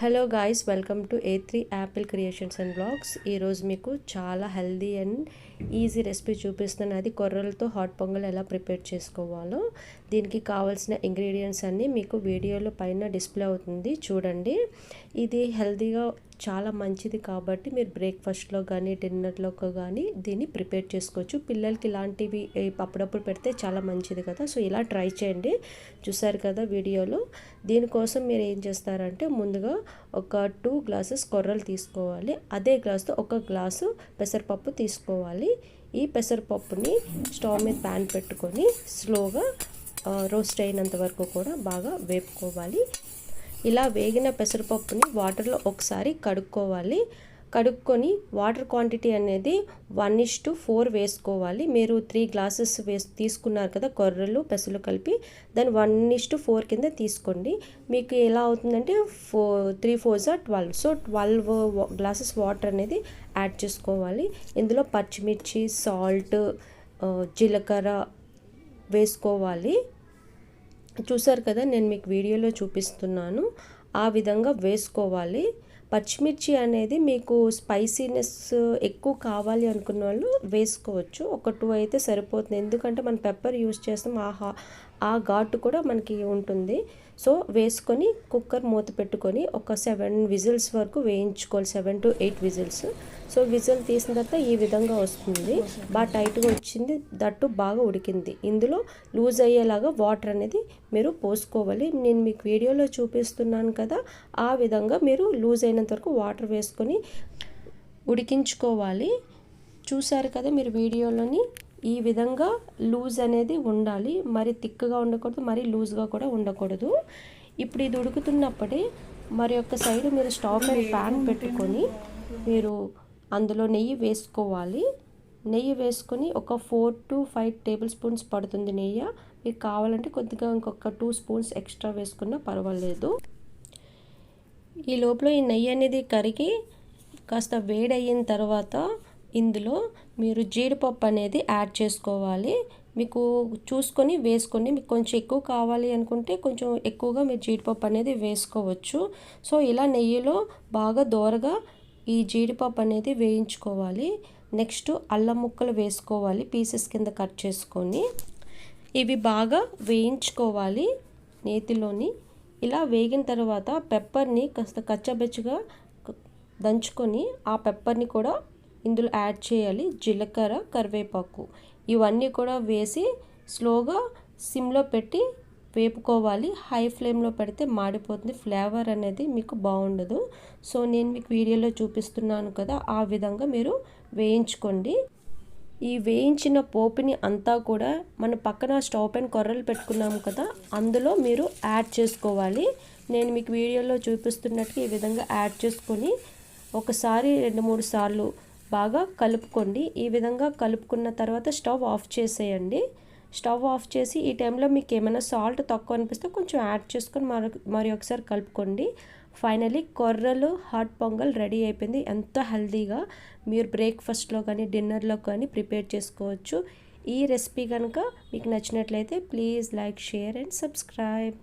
Hello guys welcome to A three apple creations and blogs ఈరోజు మీకు చాలా healthy and easy recipe చూపిస్తున్నాను. అది కొర్రలతో హాట్ పొంగల్ ఎలా ప్రిపేర్ చేసుకోవాలో దీనికి కావాల్సిన ఇంగ్రీడియంట్స్ అన్నీ మీకు వీడియోలో పైన డిస్ప్లే అవుతుంది. చూడండి. ఇది హెల్దీగా చాలా మంచిది కాబట్టి మీరు బ్రేక్ఫాస్ట్లో కానీ డిన్నర్లో కానీ దీన్ని ప్రిపేర్ చేసుకోవచ్చు. పిల్లలకి ఇలాంటివి అప్పుడప్పుడు పెడితే చాలా మంచిది కదా. సో ఇలా ట్రై చేయండి. చూసారు కదా వీడియోలో. దీనికోసం మీరు ఏం చేస్తారంటే ముందుగా ఒక టూ గ్లాసెస్ కొర్రలు తీసుకోవాలి. అదే గ్లాస్తో ఒక గ్లాసు పెసరపప్పు తీసుకోవాలి. ఈ పెసరపప్పుని స్టవ్ మీద ప్యాన్ పెట్టుకొని స్లోగా రోస్ట్ అయినంత వరకు కూడా బాగా వేపుకోవాలి. ఇలా వేగిన పెసరపప్పుని వాటర్లో ఒకసారి కడుక్కోవాలి. కడుక్కొని వాటర్ క్వాంటిటీ అనేది వన్ ఇష్ టు ఫోర్ వేసుకోవాలి. మీరు త్రీ గ్లాసెస్ వేస్ తీసుకున్నారు కదా కొర్రలు పెసలు కలిపి దాన్ని వన్ ఇష్ టు ఫోర్ కింద తీసుకోండి. మీకు ఎలా అవుతుందంటే ఫో త్రీ ఫోర్ జా twelve. So twelve glasses water అనేది యాడ్ చేసుకోవాలి. ఇందులో పచ్చిమిర్చి సాల్ట్ జీలకర్ర వేసుకోవాలి. చూసారు కదా నేను మీకు వీడియోలో చూపిస్తున్నాను. ఆ విధంగా వేసుకోవాలి. పచ్చిమిర్చి అనేది మీకు స్పైసీనెస్ ఎక్కువ కావాలి అనుకున్న వాళ్ళు వేసుకోవచ్చు. ఒక టూ అయితే సరిపోతుంది. ఎందుకంటే మనం పెప్పర్ యూస్ చేస్తాం. ఆ ఆ ఘాటు కూడా మనకి ఉంటుంది. సో వేసుకొని కుక్కర్ మూత పెట్టుకొని ఒక సెవెన్ విజిల్స్ వరకు వేయించుకోవాలి. Seven to eight whistles. So whistle తీసిన తర్వాత ఈ విధంగా వస్తుంది. బాగా టైట్గా వచ్చింది. దట్టు బాగా ఉడికింది. ఇందులో లూజ్ అయ్యేలాగా వాటర్ అనేది మీరు పోసుకోవాలి. నేను మీకు వీడియోలో చూపిస్తున్నాను కదా ఆ విధంగా మీరు లూజ్ అయినంత వరకు వాటర్ వేసుకొని ఉడికించుకోవాలి. చూసారు కదా మీరు వీడియోలోని? ఈ విధంగా లూజ్ అనేది ఉండాలి. మరి థిక్గా ఉండకూడదు మరి లూజ్గా కూడా ఉండకూడదు. ఇప్పుడు ఇది ఉడుకుతున్నప్పుడే మరి యొక్క సైడ్ మీరు స్టవ్ మీద ప్యాన్ పెట్టుకొని మీరు అందులో నెయ్యి వేసుకోవాలి. నెయ్యి వేసుకొని ఒక four to five table spoons పడుతుంది నెయ్యి. మీకు కావాలంటే కొద్దిగా ఇంకొక టూ స్పూన్స్ ఎక్స్ట్రా వేసుకున్నా పర్వాలేదు. ఈ లోపల ఈ నెయ్యి అనేది కరిగి కాస్త వేడయిన తర్వాత ఇందులో మీరు జీడిపప్పు అనేది యాడ్ చేసుకోవాలి. మీకు చూసుకొని వేసుకొని మీకు కొంచెం ఎక్కువ కావాలి అనుకుంటే కొంచెం ఎక్కువగా మీరు జీడిపప్పు అనేది వేసుకోవచ్చు. సో ఇలా నెయ్యిలో బాగా దోరగా ఈ జీడిపప్పు అనేది వేయించుకోవాలి. నెక్స్ట్ అల్లం ముక్కలు వేసుకోవాలి పీసెస్ కింద కట్ చేసుకొని. ఇవి బాగా వేయించుకోవాలి నేతిలోని. ఇలా వేగిన తర్వాత పెప్పర్ని కాస్త కచ్చబెచ్చగా దంచుకొని ఆ పెప్పర్ని కూడా ఇందులో యాడ్ చేయాలి జీలకర్ర కరివేపాకు. ఇవన్నీ కూడా వేసి స్లోగా సిమ్లో పెట్టి వేపుకోవాలి. హై ఫ్లేమ్లో పెడితే మాడిపోతుంది. ఫ్లేవర్ అనేది మీకు బాగుండదు. సో నేను మీకు వీడియోలో చూపిస్తున్నాను కదా ఆ విధంగా మీరు వేయించుకోండి. ఈ వేయించిన పోపుని అంతా కూడా మన పక్కన స్టవ్ పైన కొర్రలు పెట్టుకున్నాము కదా అందులో మీరు యాడ్ చేసుకోవాలి. నేను మీకు వీడియోలో చూపిస్తున్నట్టు ఈ విధంగా యాడ్ చేసుకొని ఒకసారి రెండు మూడు సార్లు బాగా కలుపుకోండి. ఈ విధంగా కలుపుకున్న తర్వాత స్టవ్ ఆఫ్ చేసేయండి. స్టవ్ ఆఫ్ చేసి ఈ టైంలో మీకు ఏమైనా సాల్ట్ తక్కువ అనిపిస్తే కొంచెం యాడ్ చేసుకొని మరి మరి ఒకసారి కలుపుకోండి. ఫైనలీ కొర్రలు హాట్ పొంగల్ రెడీ అయిపోయింది. ఎంత హెల్తీగా మీరు బ్రేక్ఫాస్ట్లో కానీ డిన్నర్లో కానీ ప్రిపేర్ చేసుకోవచ్చు. ఈ రెసిపీ కనుక మీకు నచ్చినట్లయితే please like share and subscribe.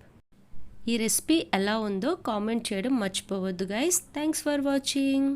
ఈ రెసిపీ ఎలా ఉందో కామెంట్ చేయడం మర్చిపోవద్దు గైస్ థ్యాంక్స్ ఫర్ వాచింగ్